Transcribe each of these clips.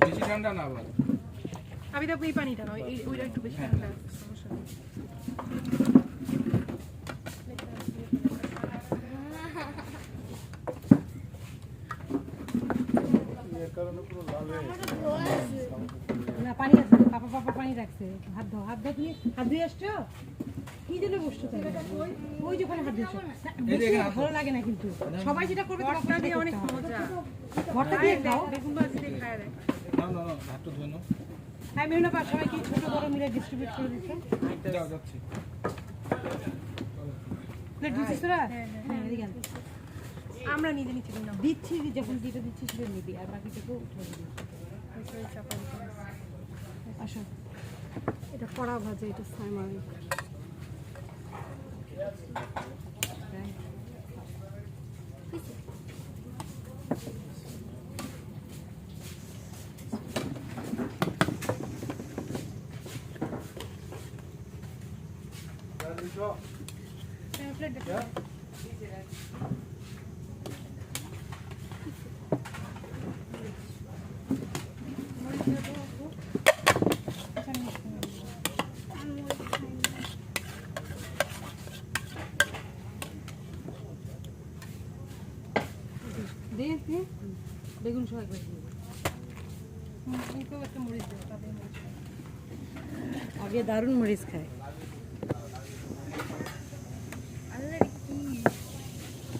বেশি ঠান্ডা না আবার। আমি তো এই পানিটা নয় এই ওইটা একটু বেশি ঠান্ডা সমস্যা নেই। না পানি আছে পাপা পাপা পানি রাখছে। হাত ধো হাত ধো তুমি। হাত ধুয়ে আসছো? কি জন্য বসছো তাহলে ওই যে ওখানে হাত ধুয়েছো ভালো লাগে না কিন্তু। সবাই যেটা করবে ভর্তা দিয়ে অনেক করতে ভর্তা দিয়ে খাও। বেগুন ভাজি দিয়ে খায় না না না হাতটা ধুয়ে নাও। হ্যাঁ মেহুনা পা সবাই কি ছোট বড় মিলে ডিস্ট্রিবিউট করে দিচ্ছে। যাও যাচ্ছি। প্লেট দিচ্ছিস তোরা? হ্যাঁ, হ্যাঁ। হ্যাঁ এদিকে আমরা নিজে নিচে নিলাম দিচ্ছি যখন যেটা দিচ্ছি সেটা নিবি আর বাকিটাকেও উঠে দিবি আসো। এটা কড়া ভাজা এটা সাইমার বেগুন সহ। আগে দারুণ মরিচ খায় আরে কি কোনটা আল্লাহ ডাল ওই করা নাকি এমনি? আমি দেখো বেগুন দাও মরিচ দিবা ভাইয়া দুলা আপনার ভাই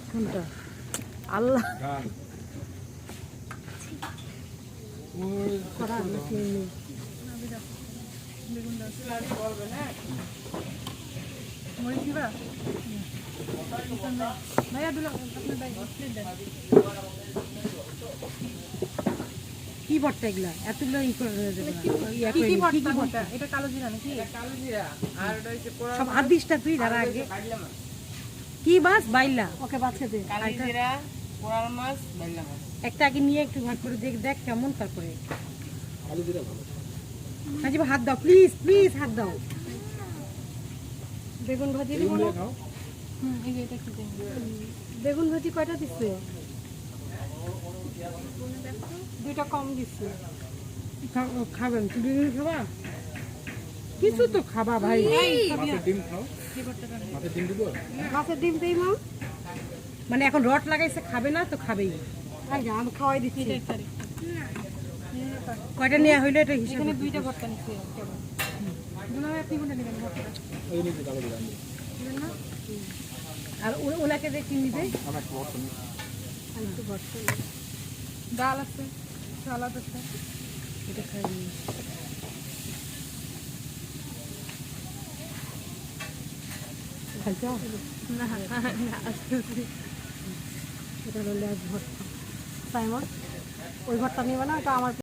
প্লেট দেন কি ভর্তা এগুলা? এতগুলো ই করে দেবে না। ইয়া কি করে কি নি, ভর্তা কোনটা এটা কালো জিরা নাকি সব হাত দিসটা তুই দাঁড়া আগে কি মাছ? বাইলা। ওকে বাছে দে। একটা আগে নিয়ে একটু ভাগ করে দেখ দেখ কেমন তারপরে। নাজিব হাত দাও প্লিজ প্লিজ হাত দাও। বেগুন ভাজি দিব বেগুন না? ভাজি কয়টা দিচ্ছে? দুইটা কম দিচ্ছে। খাবেন। তুমি বেগুনি খাবা? কিছু তো খাবা ভাই। ডিম খাও। মাছের ডিম দেই মা মানে এখন রড লাগাইছে খাবে না তো খাবেই। আমি খাওয়াই দিচ্ছি। কয়টা নেওয়া হইল এটা হিসাব দুইটা ভর্তা নিচ্ছি আপনি কোনটা নেবেন আর ওনাকে যে কি নিবে ডাল আছে সালাদ আছে। এটা খাই খাইছো? না এটা হলো লেজ ভর্তা। ওই ভর্তা নিবে না আমার